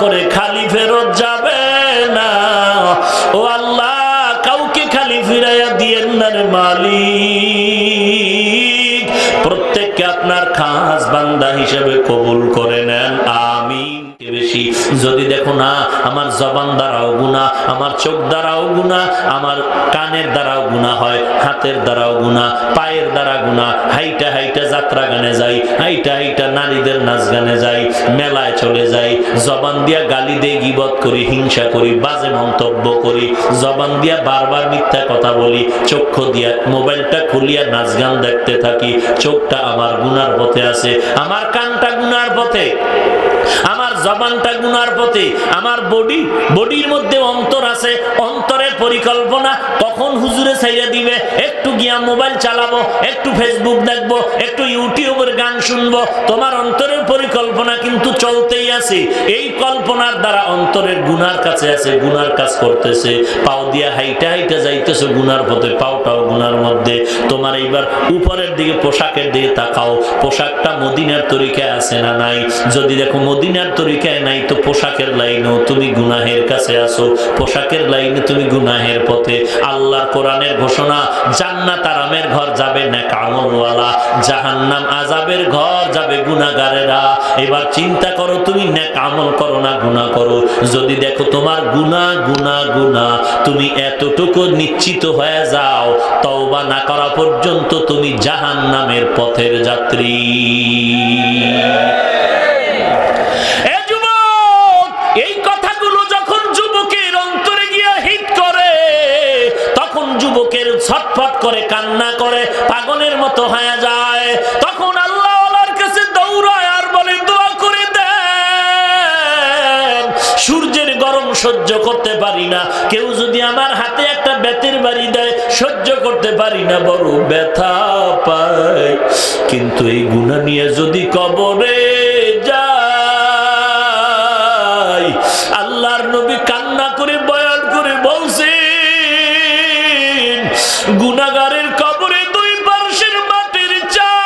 করে খালি ফেরত যাবে না। ও আল্লাহ, কাউকে খালি ফিরাইয়া দিয়েন না রে মালিক। প্রত্যেককে আপনার খাস বান্দা হিসেবে কবুল করে নেন যদি দেখো না, আমার জবান দ্বারাও গুণা আমার চোখ দ্বারাও গুণা আমার কানের দ্বারাও গুণা হয়, হাতের দ্বারাও গুণা পায়ের দ্বারা গুণা হাইটা হাইটা যাত্রা গানে যাই, হাইটা হাইটা নারীদের নাচ গানে যাই, মেলায় চলে যাই, জবান দিয়া গালি দিয়ে গিবত করি, হিংসা করি, বাজে মন্তব্য করি, জবান দিয়া বারবার মিথ্যা কথা বলি, চক্ষু দিয়া, মোবাইলটা খুলিয়া নাচ গান দেখতে থাকি, চোখটা আমার গুনার পথে আছে, আমার কানটা গুনার পথে। I'm জবানটা গুনার পথে আমার বডি বডির মধ্যে অন্তর আছে, অন্তরের পরিকল্পনা কখন হুজুরে দিবে? একটু গিয়া মোবাইল চালাবো, একটু ফেসবুক দেখব, একটু ইউটিউবের গান শুনব। তোমার অন্তরের পরিকল্পনা কিন্তু চলতেই আছে। এই কল্পনার দ্বারা অন্তরের গুনার কাছে আছে, গুনার কাজ করতেছে। পাও দিয়া হাইটা হাইটা যাইতেছে গুনার পথে পাওটাও গুনার মধ্যে। তোমার এইবার উপরের দিকে পোশাকের দিকে তাকাও। পোশাকটা মদিনার তরিকায় আছে না নাই? যদি দেখো মদিনার তরিকায় নাই তো পোশাকের লাইনেও তুমি গুনাহের কাছে আসো পোশাকের লাইনে তুমি গুনাহের পথে। আল্লাহর কোরআনের ঘোষণা, জান্নাত আরামের ঘর যাবে না কামলওয়ালা জাহান্নাম আজাবের ঘর যাবে গুনাগারেরা এবার চিন্তা করো, তুমি নেক আমল করো না গুনাহ করো। যদি দেখো তোমার গুনাহ গুনাহ গুনাহ তুমি এতটুকু নিশ্চিত হয়ে যাও, তওবা না করা পর্যন্ত তুমি জাহান্নামের পথের যাত্রী। ছটফট করে, কান্না করে, পাগলের মতো হয়ে যায়। তখন আল্লাহ কাছে দৌড়ায় আর বলে, দোয়া করে দেন। সূর্যের গরম সহ্য করতে পারি না। কেউ যদি আমার হাতে একটা বেতের বাড়ি দেয়, সহ্য করতে পারি না, বড় ব্যথা পায়। কিন্তু এই গুণা নিয়ে যদি কবরে গুনাগারের কবরে দুই পার্শ্বের মাটির চাপ।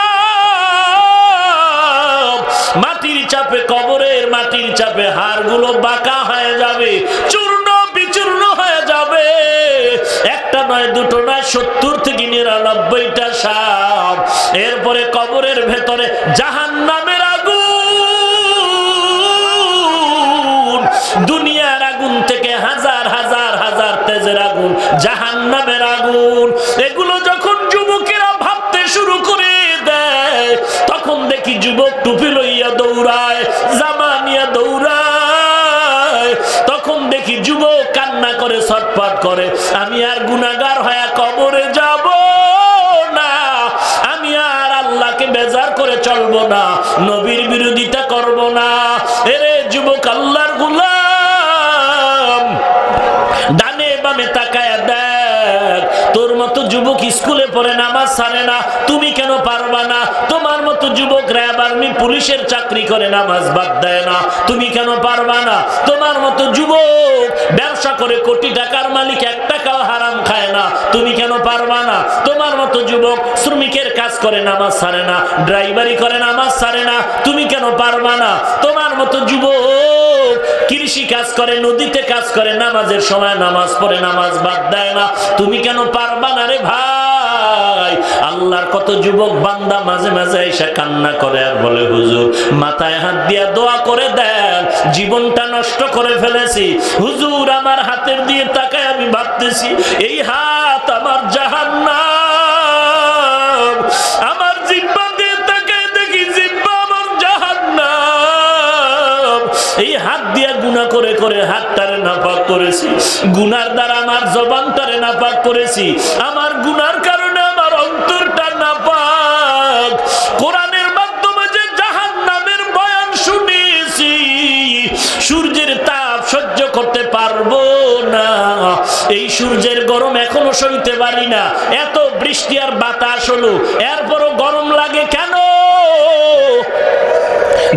মাটির চাপে কবরের মাটির চাপে হাড়গুলো বাঁকা হয়ে যাবে, চূর্ণ বিচূর্ণ হয়ে যাবে। একটা নয়, দুটো নয়, সত্তর থেকে নিরানব্বইটা সাপ। এরপরে কবরের ভেতরে জাহান নামের আগুন। দুনিয়ার আগুন থেকে হাজার হাজার হাজার তেজের আগুন জাহান নামের আগুন এগুলো যখন যুবকেরা ভাবতে শুরু করে দেয়, তখন দেখি যুবক টুপি লইয়া দৌড়ায় জামা নিয়ে দৌড়ায়। তখন দেখি যুবক কান্না করে, ছটফট করে, আমি আর গুনাগার হয়ে কবরে যাব না, আমি আর আল্লাহকে বেজার করে চলবো না, নবীর বিরোধিতা পড়ে নামাজ ছাড়ে না। তুমি কেন পারবা না? তোমার মতো যুবক র্যাব আর্মি পুলিশের চাকরি করে নামাজ বাদ দেয় না। তুমি কেন পারবা না? তোমার মতো যুবক ব্যবসা করে কোটি টাকার মালিক এক টাকাও হারাম খায় না। তুমি কেন পারবা না? তোমার মতো যুবক শ্রমিকের কাজ করে নামাজ ছাড়ে না ড্রাইভারি করে নামাজ ছাড়ে না। তুমি কেন পারবা না? তোমার মতো যুবক কৃষি কাজ করে, নদীতে কাজ করে, নামাজের সময় নামাজ পড়ে নামাজ বাদ দেয় না। তুমি কেন পারবা না রে ভাই? আল্লাহর কত যুবক বান্দা মাঝে মাঝে এসে কান্না করে আর বলে, হুজুর, মাথায় হাত দিয়া দোয়া করে দেন। জীবনটা নষ্ট করে ফেলেছি। হুজুর, আমার হাতের দিয়ে তাকায় আমি ভাবতেছি, এই হাত আমার জাহান্নাম। করে হাতটারে নাপাক করেছি। গুনার দ্বারা আমার জবানটারে নাপাক করেছি। আমার গুনার কারণে আমার অন্তরটা নাপাক কোরআনের মাধ্যমে যে জাহান নামের বয়ান শুনেছি, সূর্যের তাপ সহ্য করতে পারব না। এই সূর্যের গরম এখনও সইতে পারি না। এত বৃষ্টি আর বাতাস হলো। এরপরও গরম লাগে কেন?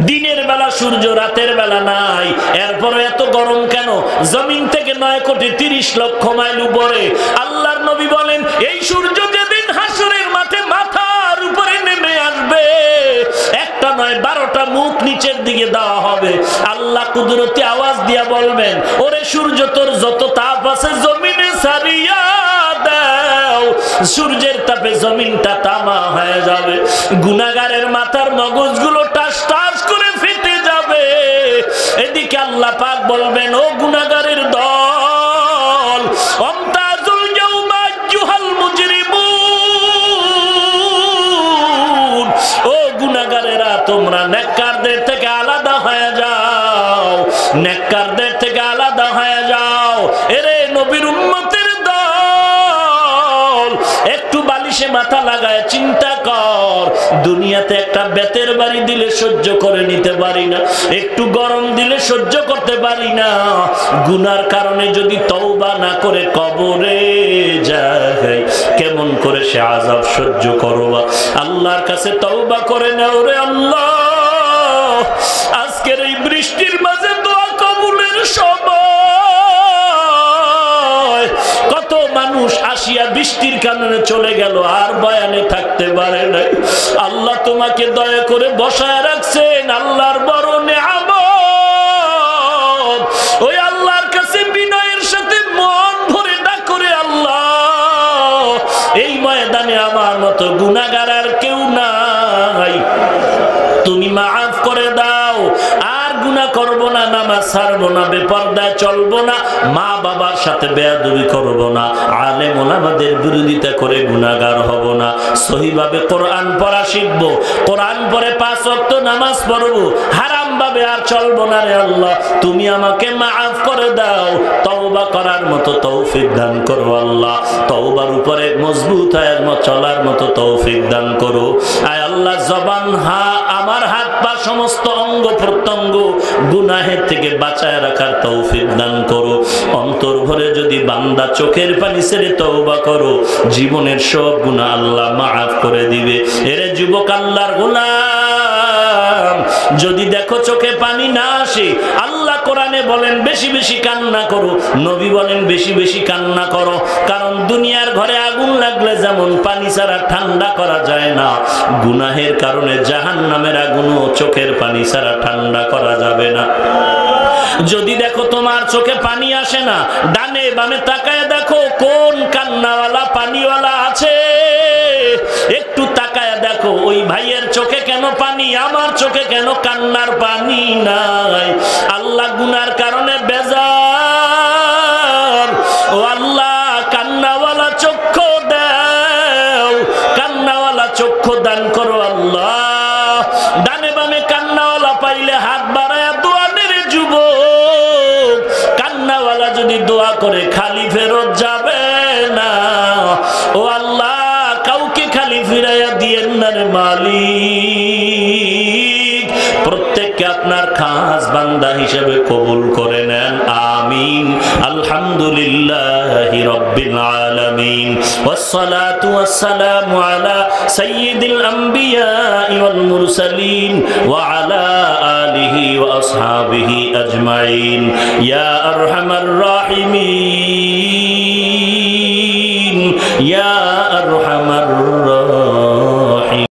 দিনের বেলা সূর্য, রাতের বেলা নাই। এরপরে এত গরম কেন? জমিন থেকে নয় কোটি তিরিশ লক্ষ মাইল উপরে। আল্লাহর নবী বলেন, এই সূর্য যেদিন হাসরের মাঠে মাথার উপরে নেমে আসবে, একটা নয়, বারোটা মুখ নিচের দিকে দেওয়া হবে। আল্লাহ কুদরতি আওয়াজ দিয়া বলবেন, ওরে সূর্য, তোর যত তাপ আছে জমিনে সারিয়া সূর্যের তাপে জমিনটা তামা হয়ে যাবে। গুনাগারের মাথার মগজগুলো এদিকে আল্লাহ পাক বলবেন, ও গুনাগারের দল গুনাগারেরা তোমরা থেকে আলাদা হয়ে যাও, নেককারদের থেকে আলাদা হয়ে যাও। নবীর একটু বালিশে মাথা লাগায় চিন্তা কর। দুনিয়াতে একটা বেতের বাড়ি দিলে সহ্য করে নিতে পারি না, একটু গরম দিলে সহ্য করতে পারি না। গুনার কারণে যদি তওবা না করে কবরে যায়, কেমন করে সে আজাব সহ্য করবা আল্লাহর কাছে তওবা করে নাও রে আল্লাহ। আজকের এই বৃষ্টির মাঝে দোয়া কবুলের সময়। মানুষ আসিয়া বৃষ্টির কারণে চলে গেল, আর বয়ানে থাকতে পারে নাই। আল্লাহ তোমাকে দয়া করে বসায় রাখছেন, আল্লাহর বড় নেয়ামত। ওই আল্লাহর কাছে বিনয়ের সাথে মন ভরে ডাক করে, আল্লাহ, এই ময়দানে আমার মতো গুনাগার আর গুনাহ করব না, নামাজ ছাড়বো না, বেপর্দায় চলবো না মা বাবার সাথে বেয়াদবি করব না আলেম ওলামাদের বিরোধিতা করে গুনাহগার হব না। সহিভাবে কোরআন পড়া শিখব, কোরআন পরে পাঁচ ওয়াক্ত নামাজ পড়ব, হারাম ভাবে আর চলবো না রে আল্লাহ। তুমি আমাকে মাফ করে দাও, তওবা করার মতো তৌফিক দান করো আল্লাহ। তওবার উপরে মজবুত হয়ে চলার মতো তৌফিক দান করো। আয় আল্লাহ, জবান হা, আমার হাত পা সমস্ত অঙ্গ প্রত্যঙ্গ গুনাহের থেকে বাঁচায় রাখার তৌফিক দান করো। অন্তর ভরে যদি বান্দা চোখের পানি ছেড়ে তওবা করো, জীবনের সব গুনাহ আল্লাহ মাফ করে দিবে। এরে যুবক আল্লাহর গোলাম! যদি দেখো চোখে পানি না আসে, আল্লাহ কোরআনে বলেন, বেশি বেশি কান্না করো। নবী বলেন, বেশি বেশি কান্না করো। কারণ দুনিয়ার ঘরে আগুন লাগলে যেমন পানি ছাড়া ঠান্ডা করা যায় না, গুনাহের কারণে জাহান নামের আগুনও চোখের পানি ছাড়া ঠান্ডা করা যাবে না। যদি দেখো তোমার চোখে পানি আসে না, ডানে বামে তাকায় দেখো কোন কান্নাওয়ালা, পানিওয়ালা আছে। পানি আমার চোখে কেন কান্নার পানি নাই? আল্লাহ গুনার কারণে বেজার। ও আল্লাহ, কান্নাওয়ালা চক্ষু দাও। কান্নাওয়ালা চক্ষু দান করো আল্লাহ। ডানে বামে কান্নাওয়ালা পাইলে হাত বাড়ায় দোয়া মেরে যুবক। কান্নাওয়ালা যদি দোয়া করে খালি ফেরত যাবে না। ও আল্লাহ, কাউকে খালি ফিরাইয়া দিয়েন না রে মালিক। প্রত্যেককে আপনার খাস বান্দা হিসেবে কবুল করে নেন আমিন আলহামদুলিল্লাহ রব্বিল আলামিন والصلاة والسلام على سيد الأنبياء والمرسلين وعلى آله وأصحابه أجمعين يا أرحم الراحمين يا